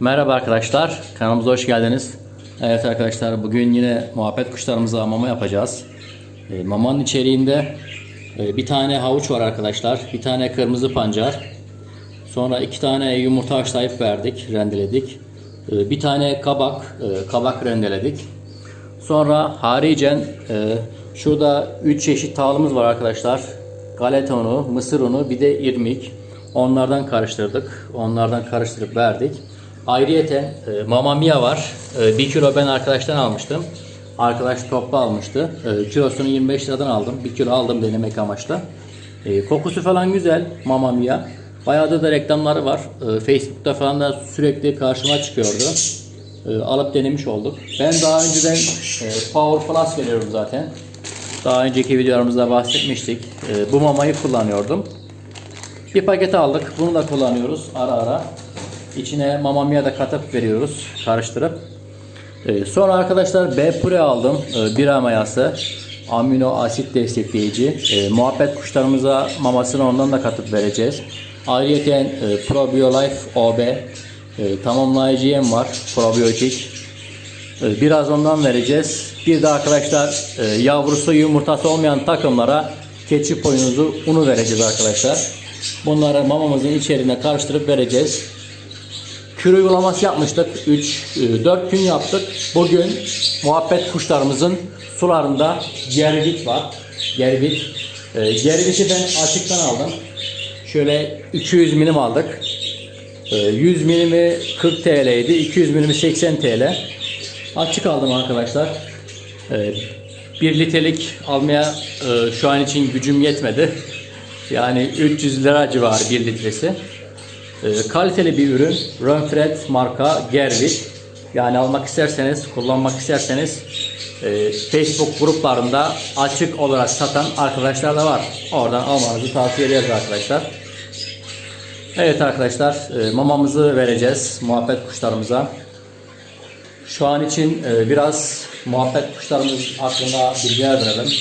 Merhaba arkadaşlar, kanalımıza hoş geldiniz. Evet arkadaşlar, bugün yine muhabbet kuşlarımıza mama yapacağız. E, mamanın içeriğinde e, bir tane havuç var arkadaşlar, bir tane kırmızı pancar. Sonra iki tane yumurta haşlayıp verdik, rendeledik. E, bir tane kabak, e, kabak rendeledik. Sonra haricen e, şurada 3 çeşit tahılımız var arkadaşlar. Galeta unu, mısır unu, bir de irmik. Onlardan karıştırdık. Onlardan karıştırıp verdik. Ayrıyeten e, Mama Mia var. E, 1 kilo ben arkadaştan almıştım. Arkadaş toplu almıştı. E, kilosunu 25 liradan aldım. 1 kilo aldım denemek amaçlı. E, kokusu falan güzel Mama Mia. Bayağı da reklamları var. Facebook'ta falan da sürekli karşıma çıkıyordu. Alıp denemiş olduk. Ben daha önceden Power Plus veriyorum zaten. Daha önceki videolarımızda bahsetmiştik. Bu mamayı kullanıyordum. Bir paket aldık. Bunu da kullanıyoruz ara ara. İçine Mamma Mia da katıp veriyoruz. Karıştırıp. E, sonra arkadaşlar B Pure aldım. E, bira mayası. Amino asit destekleyici. E, muhabbet kuşlarımıza mamasını ondan da katıp vereceğiz. Ayrıca e, ProBioLife OB e, tamamlayıcı yem var. Probiyotik. E, Biraz ondan vereceğiz. Bir de arkadaşlar e, yavrusu yumurtası olmayan takımlara keçi boynuzu unu vereceğiz arkadaşlar. Bunları mamamızın içerisine karıştırıp vereceğiz. Kür uygulaması yapmıştık. 3 4 gün yaptık. Bugün muhabbet kuşlarımızın sularında gervit var. Gervit. E, gerviti ben açıktan aldım. Şöyle 200 milim aldık. E, 100 milimi 40 TL idi. 200 milimi 80 TL. Açık aldım arkadaşlar. E, 1 litrelik almaya e, şu an için gücüm yetmedi. Yani 300 lira civarı 1 litresi. E, kaliteli bir ürün. Renfred marka Gervit. Yani almak isterseniz, kullanmak isterseniz e, Facebook gruplarında açık olarak satan arkadaşlar da var. Oradan almanızı tavsiye ederiz arkadaşlar. Evet arkadaşlar, e, mamamızı vereceğiz muhabbet kuşlarımıza. Şu an için e, biraz muhabbet kuşlarımız hakkında bilgiler verelim.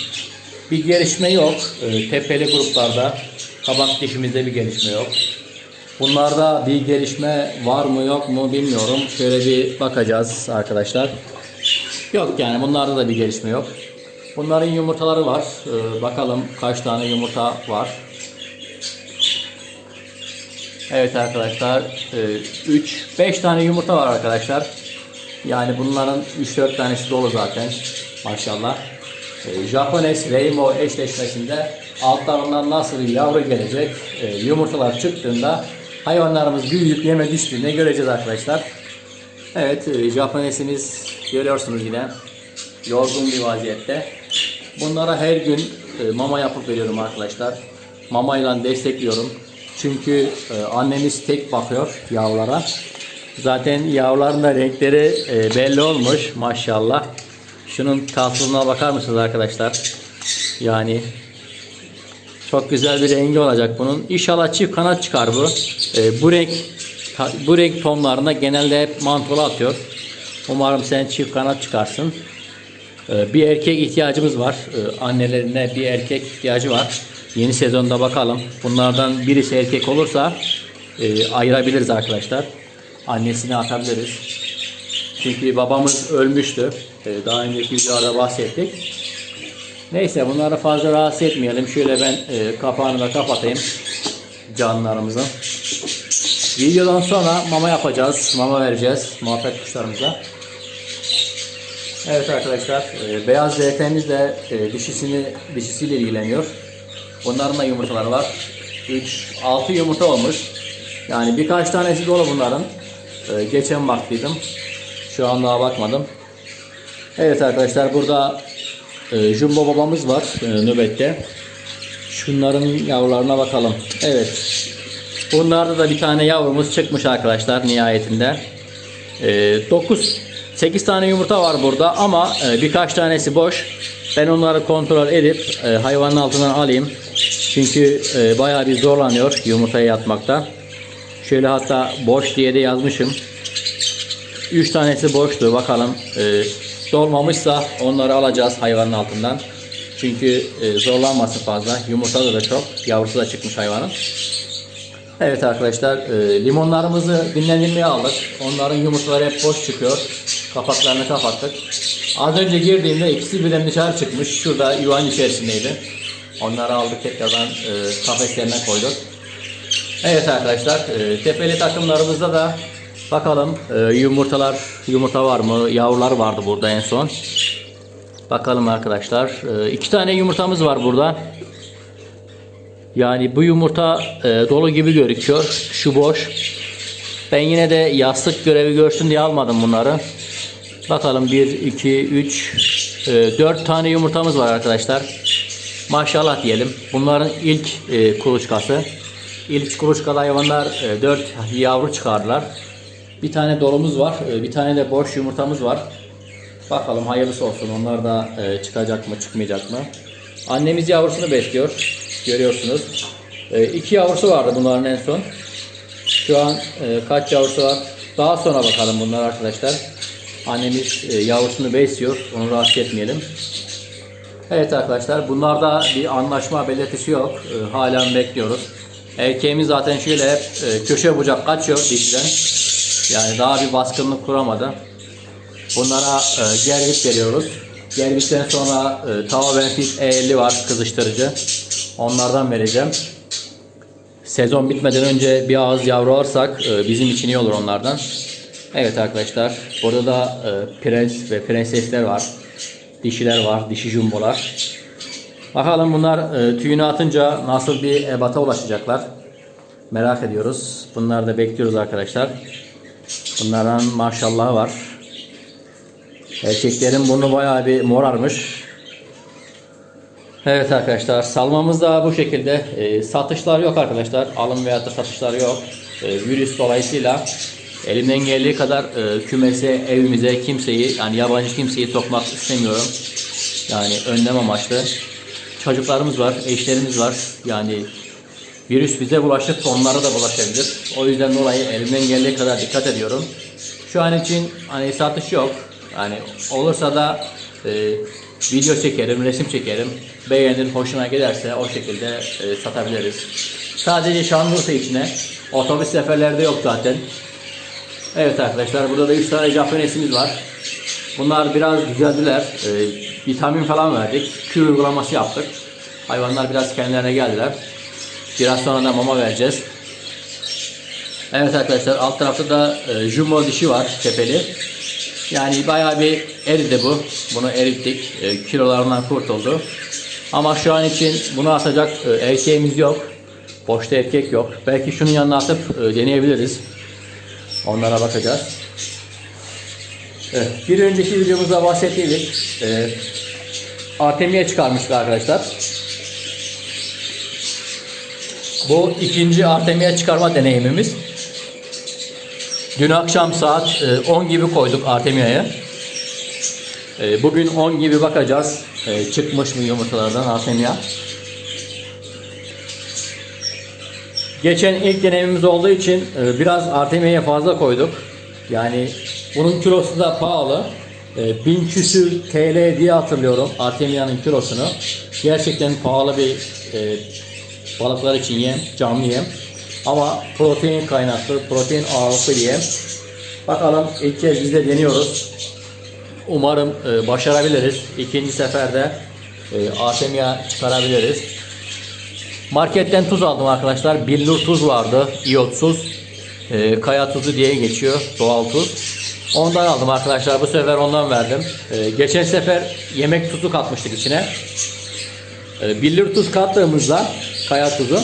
Bir gelişme yok. E, tepeli gruplarda kabak dişimizde bir gelişme yok. Bunlarda bir gelişme var mı yok mu bilmiyorum. Şöyle bir bakacağız arkadaşlar. Yok yani bunlarda da bir gelişme yok. Bunların yumurtaları var. Ee, bakalım kaç tane yumurta var. Evet arkadaşlar 3 5 tane yumurta var arkadaşlar. Yani bunların 3-4 tanesi dolu zaten. Maşallah. E, Japones Rainbow eşleşmesinde altlarından nasıl bir yavru gelecek e, yumurtalar çıktığında hayvanlarımız büyüyüp yeme düştüğünde göreceğiz arkadaşlar. Evet e, Japonesimiz görüyorsunuz yine yorgun bir vaziyette. Bunlara her gün e, mama yapıp veriyorum arkadaşlar. Mamayla destekliyorum. Çünkü e, annemiz tek bakıyor yavrulara. Zaten yavruların da renkleri belli olmuş maşallah. Şunun tatlılığına bakar mısınız arkadaşlar? Yani çok güzel bir rengi olacak bunun. İnşallah çift kanat çıkar bu. E, bu renk bu renk tonlarında genelde hep mantolu atıyor. Umarım sen çift kanat çıkarsın. E, bir erkek ihtiyacımız var. E, annelerine bir erkek ihtiyacı var. Yeni sezonda bakalım. Bunlardan birisi erkek olursa e, ayırabiliriz arkadaşlar. Annesini atabiliriz. Çünkü babamız ölmüştü. E, daha önceki videolarda bahsettik. Neyse bunları fazla rahatsız etmeyelim. Şöyle ben e, kapağını da kapatayım canlılarımızın. Videodan sonra mama yapacağız. Mama vereceğiz muhabbet kuşlarımıza. Evet arkadaşlar e, beyaz zeytimiz de e, dişisini dişisiyle ilgileniyor. Bunların da yumurtaları var. 3 6 yumurta olmuş. Yani birkaç tanesi dolu bunların. E, geçen baktıydım. Şu an daha bakmadım. Evet arkadaşlar burada e, Jumbo babamız var e, nöbette. Şunların yavrularına bakalım. Evet. Bunlarda da bir tane yavrumuz çıkmış arkadaşlar nihayetinde. E, 9 8 tane yumurta var burada ama e, birkaç tanesi boş. Ben onları kontrol edip e, hayvanın altından alayım. Çünkü e, bayağı bir zorlanıyor yumurtaya yatmakta. Şöyle hatta boş diye de yazmışım. 3 tanesi boştu. Bakalım dolmamışsa onları alacağız hayvanın altından. Çünkü e, zorlanmasın fazla. Yumurtada da çok. Yavrusu da çıkmış hayvanın. Evet arkadaşlar e, limonlarımızı dinlendirmeye aldık. Onların yumurtaları hep boş çıkıyor. Kapaklarını kapattık. Az önce girdiğimde ikisi birden dışarı çıkmış. Şurada yuvanın içerisindeydi. Onları aldık tekrardan e, kafeslerine koyduk. Evet arkadaşlar e, tepeli takımlarımızda da bakalım e, yumurtalar yumurta var mı? Yavrular vardı burada en son. Bakalım arkadaşlar. E, iki tane yumurtamız var burada. Yani bu yumurta e, dolu gibi gözüküyor. Şu boş. Ben yine de yastık görevi görsün diye almadım bunları. Bakalım 1, 2, 3, 4 tane yumurtamız var arkadaşlar. Maşallah diyelim. Bunların ilk e, kuluçkası. İlk kuluçkalı hayvanlar 4 yavru çıkardılar. Bir tane dolumuz var. e, Bir tane de boş yumurtamız var. Bakalım hayırlısı olsun. Onlar da e, çıkacak mı çıkmayacak mı? Annemiz yavrusunu besliyor. Görüyorsunuz. E, iki yavrusu vardı bunların en son. Şu an kaç yavrusu var? Daha sonra bakalım bunlar arkadaşlar. Annemiz yavrusunu besliyor. Onu rahatsız etmeyelim. Evet arkadaşlar bunlarda bir anlaşma belirtisi yok. Halen bekliyoruz. Erkeğimiz zaten şöyle hep köşe bucak kaçıyor dişiden. Yani daha bir baskınlık kuramadı. Bunlara e, gergit veriyoruz. Gergitten sonra e, Tava Benefit E50 var kızıştırıcı. Onlardan vereceğim. Sezon bitmeden önce bir ağız yavru alırsak e, bizim için iyi olur onlardan. Evet arkadaşlar burada da e, prens ve prensesler var. Dişiler var, dişi jumbolar. Bakalım bunlar e, tüyünü atınca nasıl bir ebata ulaşacaklar. Merak ediyoruz. Bunları da bekliyoruz arkadaşlar. Bunlardan maşallah var. Erkeklerin burnu bayağı bir morarmış. Evet arkadaşlar salmamız da bu şekilde. E, satışlar yok arkadaşlar. Alım veya da satışlar yok. E, virüs dolayısıyla elimden geldiği kadar e, kümese, evimize kimseyi yani yabancı kimseyi sokmak istemiyorum. Yani önlem amaçlı. Çocuklarımız var, eşlerimiz var. Yani virüs bize bulaşıp onlara da bulaşabilir. O yüzden dolayı elimden geldiği kadar dikkat ediyorum. Şu an için hani satış yok. Yani olursa da e, video çekerim, resim çekerim. Beğenir, hoşuna giderse o şekilde e, satabiliriz. Sadece Şanlıurfa içine. Otobüs seferlerde yok zaten. Evet arkadaşlar burada da 3 tane Japonesimiz var. Bunlar biraz düzeldiler. E, vitamin falan verdik. Kür uygulaması yaptık. Hayvanlar biraz kendilerine geldiler. Biraz sonra da mama vereceğiz. Evet arkadaşlar alt tarafta da e, jumbo dişi var tepeli. Yani bayağı bir eridi bu. Bunu erittik. E, kilolarından kurtuldu. Ama şu an için bunu atacak e, erkeğimiz yok. Boşta erkek yok. Belki şunun yanına atıp e, deneyebiliriz. Onlara bakacağız. Evet, bir önceki videomuzda bahsettiydik. E, Artemiye çıkarmıştık arkadaşlar. Bu ikinci Artemia çıkarma deneyimimiz. Dün akşam saat e, 10 gibi koyduk Artemia'ya. E, Bugün 10 gibi bakacağız. E, Çıkmış mı yumurtalardan Artemia. Geçen ilk deneyimimiz olduğu için e, biraz Artemia'ya fazla koyduk. Yani bunun kilosu da pahalı. E, 1000 küsür TL diye hatırlıyorum Artemia'nın kilosunu. Gerçekten pahalı bir e, balıklar için yem, canlı yem. Ama protein kaynaklı, protein ağırlıklı yem. Bakalım ilk kez biz de deniyoruz. Umarım e, başarabiliriz. İkinci seferde e, Artemia çıkarabiliriz. Marketten tuz aldım arkadaşlar. Billur tuz vardı. iyotsuz. E, kaya tuzu diye geçiyor. Doğal tuz. Ondan aldım arkadaşlar. Bu sefer ondan verdim. E, geçen sefer yemek tuzu katmıştık içine. E, billur tuz kattığımızda kaya tuzu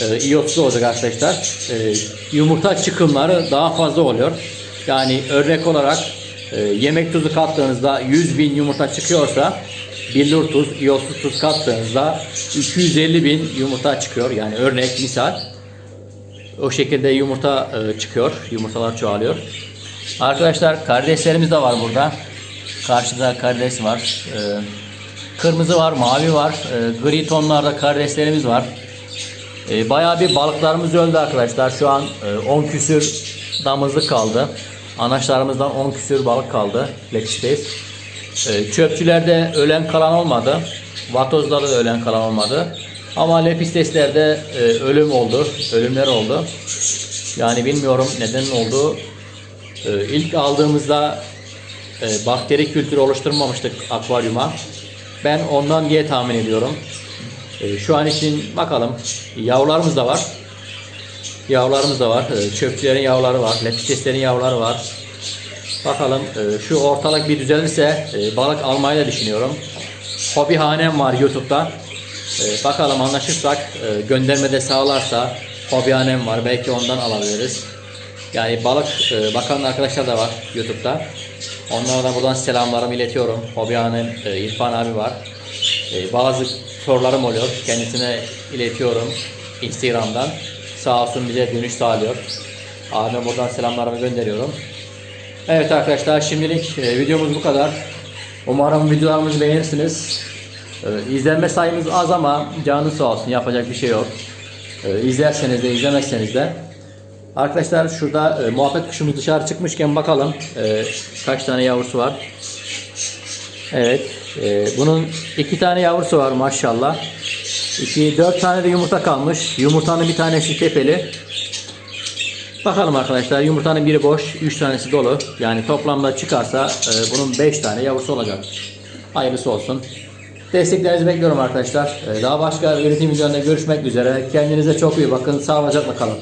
e, iyotsuz olacak arkadaşlar. E, yumurta çıkımları daha fazla oluyor. Yani örnek olarak e, yemek tuzu kattığınızda 100 bin yumurta çıkıyorsa billur tuz, iyotsuz tuz kattığınızda 250 bin yumurta çıkıyor. Yani örnek misal. O şekilde yumurta e, çıkıyor. Yumurtalar çoğalıyor. Arkadaşlar karideslerimiz de var burada. Karşıda karides var. E, kırmızı var, mavi var. E, gri tonlarda karideslerimiz var. E, bayağı bir balıklarımız öldü arkadaşlar. Şu an e, 10 küsür damızlık kaldı. Anaçlarımızdan 10 küsür balık kaldı. Space. E, çöpçülerde ölen kalan olmadı. Vatozda da ölen kalan olmadı. Ama lepisteslerde e, ölüm oldu. Ölümler oldu. Yani bilmiyorum neden oldu. E, ilk aldığımızda e, bakteri kültürü oluşturmamıştık akvaryuma. Ben ondan diye tahmin ediyorum. E, şu an için bakalım. Yavrularımız da var. Yavrularımız da var. E, çöpçülerin yavruları var. Lepisteslerin yavruları var. Bakalım e, şu ortalık bir düzelirse e, balık almayı da düşünüyorum. Hobi hanem var YouTube'da. E, bakalım anlaşırsak e, göndermede sağlarsa hobi hanem var. Belki ondan alabiliriz. Yani balık e, bakan arkadaşlar da var YouTube'da. Onlara da buradan selamlarımı iletiyorum. Hobi e, İrfan abi var. E, bazı sorularım oluyor. Kendisine iletiyorum Instagram'dan. Sağ olsun bize dönüş sağlıyor. Abime buradan selamlarımı gönderiyorum. Evet arkadaşlar şimdilik e, videomuz bu kadar. Umarım videolarımızı beğenirsiniz. E, izlenme sayımız az ama canı sağ olsun yapacak bir şey yok. E, izlerseniz de izlemezseniz de. Arkadaşlar şurada e, muhabbet kuşumuz dışarı çıkmışken bakalım e, kaç tane yavrusu var. Evet. e, bunun iki tane yavrusu var maşallah. İki, dört tane de yumurta kalmış. Yumurtanın bir tanesi tepeli. Bakalım arkadaşlar yumurtanın biri boş, 3 tanesi dolu. Yani toplamda çıkarsa e, bunun 5 tane yavrusu olacak. Hayırlısı olsun. Desteklerinizi bekliyorum arkadaşlar. E, daha başka üretim videolarında görüşmek üzere. Kendinize çok iyi bakın. Sağlıcakla kalın.